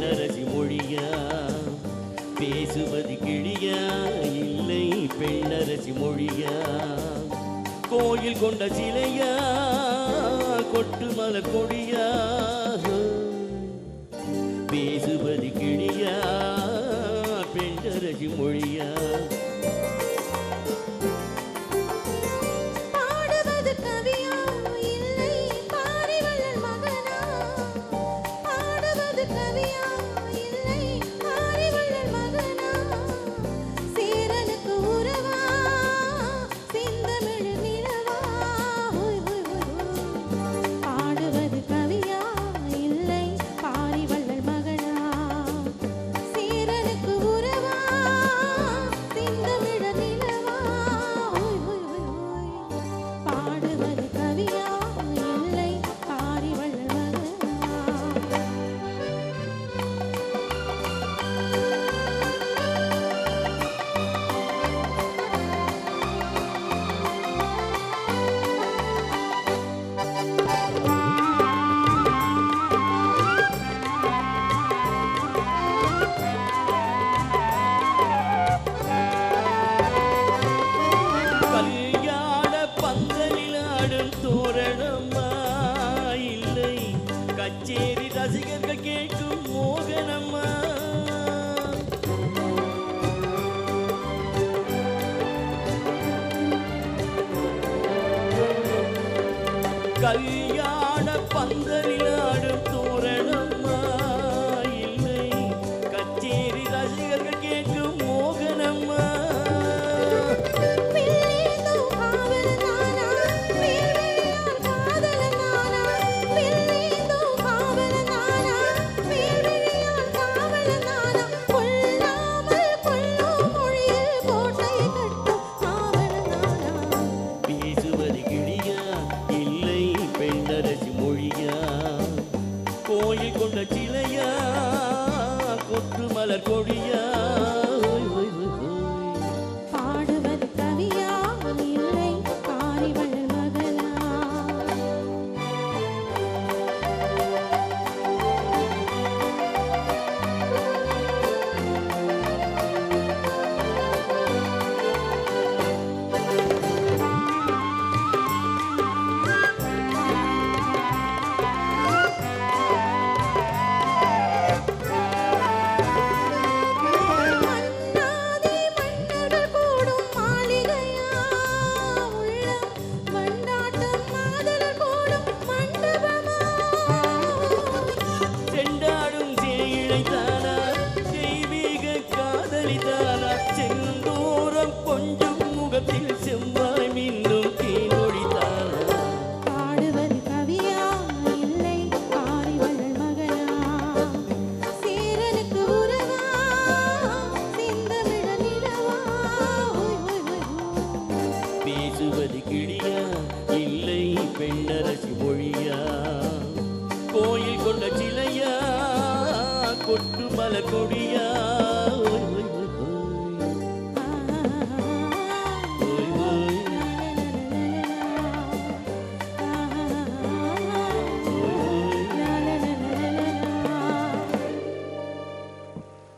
வானரசி மொழியா? பேசுவது கிழியா இல்லை பெண்ணரசி மொழியா? கோயில் கொண்ட சிலையா? கொட்டு மல கொடியா? பேசுவது கிழியா பெண்டரசி மொழியா? கல்யாண பந்தலில கோயில் கொண்ட சிலையா? கொற்று மலர் கொடியா கொட்டு மலர் கொடியா?